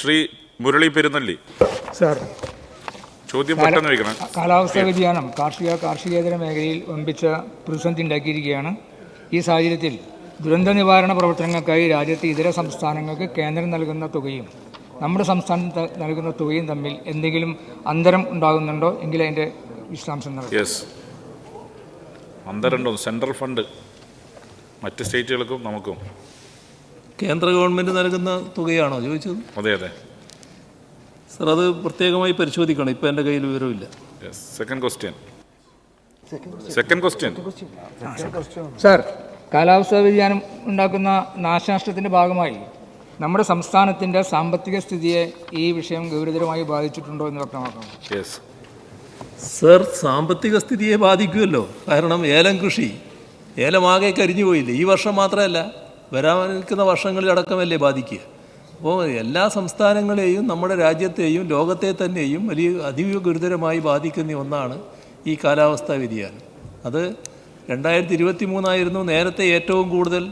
Shri Murali Perunnelli. Sir ചോദ്യം പെട്ടെന്ന് വയ്ക്കണം കാലാവസ്ഥാ വ്യതിയാനം കാർഷിക കാർഷികേതര മേഖലയിൽ ഒമ്പിച്ച പ്രതിസന്ധി ഉണ്ടാക്കിയിരിക്കുകയാണ്. ഈ സാഹചര്യത്തിൽ ദുരന്ത നിവാരണ പ്രവർത്തനങ്ങൾക്കായി രാജ്യത്തെ ഇതര സംസ്ഥാനങ്ങൾക്ക് കേന്ദ്രം നൽകുന്ന തുകയും നമ്മുടെ സംസ്ഥാനം നൽകുന്ന തുകയും തമ്മിൽ എന്തെങ്കിലും അന്തരം ഉണ്ടാകുന്നുണ്ടോ? എങ്കിൽ അതിന്റെ വിശദാംശം യെസ് അന്തരണ്ടോ സെൻട്രൽ ഫണ്ട് മറ്റ് സ്റ്റേറ്റുകൾക്കും നമുക്കും. കേന്ദ്ര ഗവൺമെന്റ് നൽകുന്ന തുകയാണോ? ചോദിച്ചത്. അതെ അതെ. സർ അത് പ്രത്യേകമായി പരിശോധിക്കണം. ഇപ്പം എന്റെ കയ്യിൽ വിവരമില്ല. Yes second question second question sir കാലാവസ്ഥാ വ്യതിയാനം ഉണ്ടാക്കുന്ന നാശനഷ്ടത്തിന്റെ ഭാഗമായി നമ്മുടെ സംസ്ഥാനത്തിന്റെ സാമ്പത്തിക സ്ഥിതിയെ ഈ വിഷയം ഗൗരവതരമായി ബാധിച്ചിട്ടുണ്ടോ എന്ന് വ്യക്തമാക്കണം. യെസ് സർ സാമ്പത്തിക സ്ഥിതിയെ ബാധിക്കുമല്ലോ. കാരണം ഏലം കൃഷി. ഏലമാകെ കരിഞ്ഞു പോയില്ലേ? ഈ വർഷം മാത്രമല്ല. വരാനിരിക്കുന്ന വർഷങ്ങളിലടക്കമല്ലേ ബാധിക്കുക? അപ്പോൾ എല്ലാ സംസ്ഥാനങ്ങളെയും നമ്മുടെ രാജ്യത്തെയും ലോകത്തെ തന്നെയും വലിയ അതീവ ഗുരുതരമായി ബാധിക്കുന്ന ഒന്നാണ് ഈ കാലാവസ്ഥാ വ്യതിയാനം. അത് രണ്ടായിരത്തി ഇരുപത്തി മൂന്നായിരുന്നു നേരത്തെ ഏറ്റവും കൂടുതൽ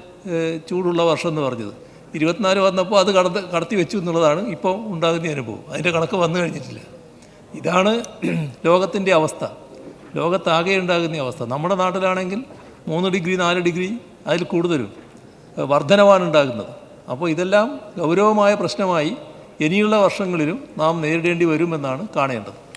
ചൂടുള്ള വർഷം എന്ന് പറഞ്ഞത്. ഇരുപത്തിനാല് വന്നപ്പോൾ അത് കടത്ത് കടത്തി വെച്ചു എന്നുള്ളതാണ് ഇപ്പോൾ ഉണ്ടാകുന്ന അനുഭവം. അതിന്റെ കണക്ക് വന്നു കഴിഞ്ഞിട്ടില്ല. ഇതാണ് ലോകത്തിന്റെ അവസ്ഥ. ലോകത്താകെ ഉണ്ടാകുന്ന അവസ്ഥ. നമ്മുടെ നാട്ടിലാണെങ്കിൽ മൂന്ന് ഡിഗ്രി നാല് ഡിഗ്രി അതിൽ കൂടുതലും. ഉണ്ടാകുന്നത് അപ്പോൾ ഇതെല്ലാം ഗൗരവമായ പ്രശ്നമായി ഇനിയുള്ള വർഷങ്ങളിലും നാം നേരിടേണ്ടി വരുമെന്നാണ് കാണേണ്ടത്.